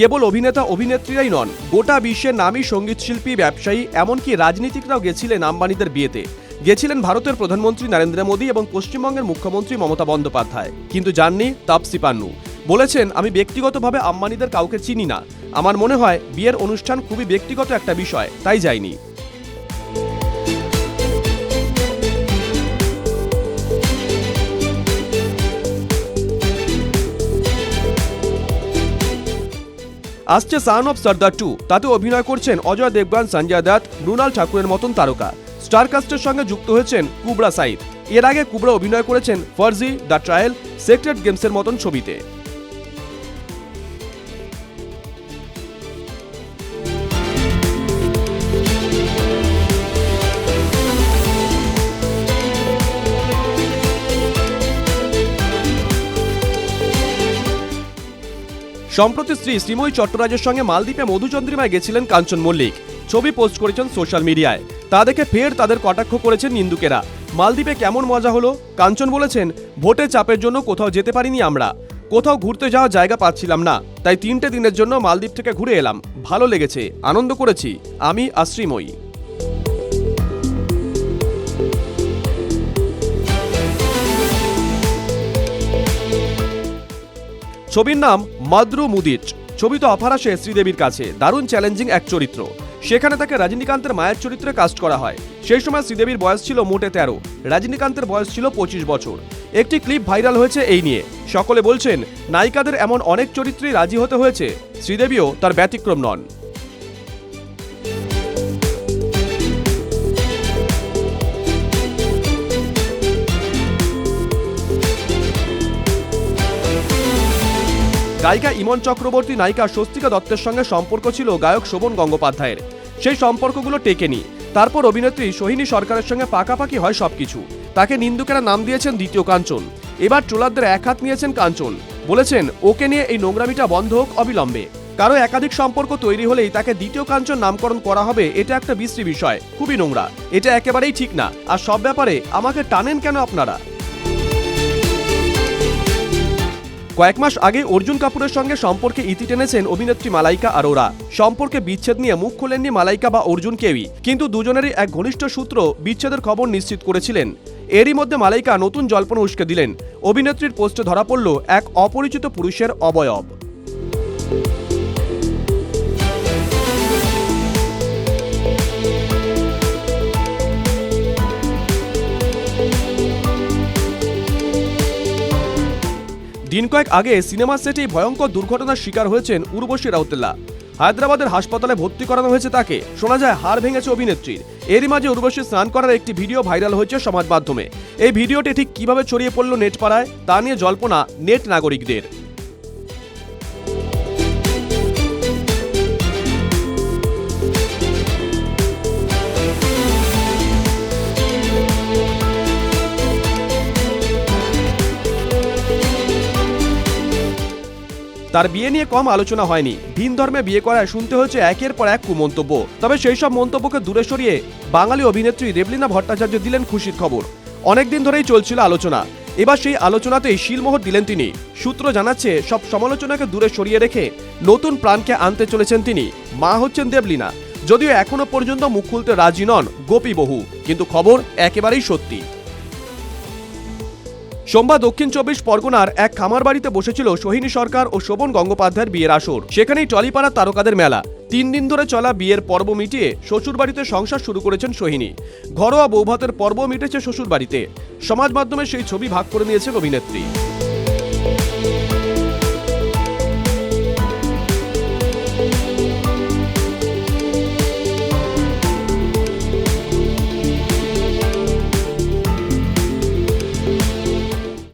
কেবল অভিনেতা, অভিনেত্রীরাই নন, গোটা বিশ্বের নামী সঙ্গীতশিল্পী ব্যবসায়ী, এমনকি রাজনীতিকরাও গেছিলেন আম্বানিদের বিয়েতে। গেছিলেন ভারতের প্রধানমন্ত্রী নরেন্দ্র মোদী এবং পশ্চিমবঙ্গের মুখ্যমন্ত্রী মমতা বন্দ্যোপাধ্যায়। কিন্তু যাননি তাপসি পান্নু। বলেছেন, আমি ব্যক্তিগতভাবে আম্বানিদের কাউকে চিনি না। আমার মনে হয় বিয়ের অনুষ্ঠান খুবই ব্যক্তিগত একটা বিষয়, তাই যাইনি। আসছে সান অফ সর্দার টু তাতে অভিনয় করছেন অজয় দেবগান, সঞ্জয় দত্ত, মৃণাল ঠাকুরের মতন তারকা। স্টারকাস্টের সঙ্গে যুক্ত হয়েছেন কুবরা সাইদ এর আগে কুবরা অভিনয় করেছেন ফার্জি দ্য ট্রায়াল সেক্রেট গেমসের মতন ছবিতে। সম্প্রতি শ্রী শ্রীময়ী চট্টরাজের সঙ্গে মালদ্বীপে মধুচন্দ্রিমায় গেছিলেন কাঞ্চন মল্লিক। ছবি পোস্ট করেছেন সোশ্যাল মিডিয়ায়। তা দেখে ফের তাদের কটাক্ষ করেছেন নিন্দুকেরা। মালদ্বীপে কেমন মজা হলো? কাঞ্চন বলেছেন ভোটের চাপের জন্য কোথাও যেতে পারিনি আমরা। কোথাও ঘুরতে যাওয়ার জায়গা পাচ্ছিলাম না। তাই তিনটে দিনের জন্য মালদ্বীপ থেকে ঘুরে এলাম। ভালো লেগেছে। আনন্দ করেছি। আমি আশ্রিময়ী ছবির নাম মাদ্রু মুদিচ। ছবি তো অফার আসে শ্রীদেবীর কাছে। দারুণ চ্যালেঞ্জিং এক চরিত্র। সেখানে তাকে রজনীকান্তের মায়ের চরিত্রে কাস্ট করা হয়। সেই সময় শ্রীদেবীর বয়স ছিল মোটে তেরো। রজনীকান্তের বয়স ছিল পঁচিশ বছর। একটি ক্লিপ ভাইরাল হয়েছে এই নিয়ে। সকলে বলছেন, নায়িকাদের এমন অনেক চরিত্রেই রাজি হতে হয়েছে। শ্রীদেবীও তার ব্যতিক্রম নন। গায়িকা ইমন চক্রবর্তী, নায়িকা স্বস্তিকা দত্তের সঙ্গে সম্পর্ক ছিল গায়ক শোভন গঙ্গোপাধ্যায়ের। সেই সম্পর্কগুলো টেকেনি। তারপর অভিনেত্রী সোহিনী সরকারের সঙ্গে পাকাপাকি হয় সবকিছু। তাকে নিন্দুকেরা নাম দিয়েছেন দ্বিতীয় কাঞ্চন। এবার ট্রোলারদের এক হাত নিয়েছেন কাঞ্চন। বলেছেন, ওকে নিয়ে এই নোংরামিটা বন্ধ হোক, অবিলম্বে। কারও একাধিক সম্পর্ক তৈরি হলেই তাকে দ্বিতীয় কাঞ্চন নামকরণ করা হবে, এটা একটা বিশ্রী বিষয়। খুবই নোংরা। এটা একেবারেই ঠিক না। আর সব ব্যাপারে আমাকে টানেন কেন আপনারা? কয়েক মাস আগে অর্জুন কাপুরের সঙ্গে সম্পর্কে ইতি টেনেছেন অভিনেত্রী মালাইকা আরোরা। সম্পর্কে বিচ্ছেদ নিয়ে মুখ খোলেননি মালাইকা বা অর্জুন কেউই। কিন্তু দুজনেরই এক ঘনিষ্ঠ সূত্র বিচ্ছেদের খবর নিশ্চিত করেছিলেন। এরই মধ্যে মালাইকা নতুন জল্পনা উস্কে দিলেন। অভিনেত্রীর পোস্টে ধরা পড়ল এক অপরিচিত পুরুষের অবয়ব। দিন কয়েক আগে সিনেমা সেটেই ভয়ঙ্কর দুর্ঘটনার শিকার হয়েছেন উর্বশী রাউতেল্লা। হায়দ্রাবাদের হাসপাতালে ভর্তি করানো হয়েছে তাকে। শোনা যায় হাড় ভেঙেছে অভিনেত্রীর। এরই মাঝে উর্বশী স্নান করার একটি ভিডিও ভাইরাল হয়েছে সমাজ মাধ্যমে। এই ভিডিওটি ঠিক কীভাবে ছড়িয়ে পড়ল নেট পাড়ায় তা নিয়ে জল্পনা নেট নাগরিকদের। তার বিয়ে নিয়ে কম আলোচনা হয়নি। ভিন ধর্মে বিয়ে করায় শুনতে হয়েছে একের পর এক কুমন্তব্য। তবে সেই সব মন্তব্যকে দূরে সরিয়ে বাঙালি অভিনেত্রী রেবলিনা ভট্টাচার্য দিলেন খুশির খবর। অনেকদিন ধরেই চলছিল আলোচনা। এবার সেই আলোচনাতেই শিলমোহর দিলেন তিনি। সূত্র জানাচ্ছে, সব সমালোচনাকে দূরে সরিয়ে রেখে নতুন প্রাণকে আনতে চলেছেন তিনি। মা হচ্ছেন দেবলিনা যদিও এখনও পর্যন্ত মুখ খুলতে রাজি নন গোপী বহু কিন্তু খবর একেবারেই সত্যি। সোমবার দক্ষিণ চব্বিশ পরগনার এক খামার বাড়িতে বসেছিল সোহিনী সরকার ও শোভন গঙ্গোপাধ্যায়ের বিয়ের আসর। সেখানেই টলিপাড়ার তারকাদের মেলা। তিন দিন ধরে চলা বিয়ের পর্ব মিটিয়ে শ্বশুর বাড়িতে সংসার শুরু করেছেন সোহিনী। ঘরোয়া বৌভাতের পর্ব মিটেছে শ্বশুর বাড়িতে সমাজ মাধ্যমে সেই ছবি ভাগ করে নিয়েছেন অভিনেত্রী।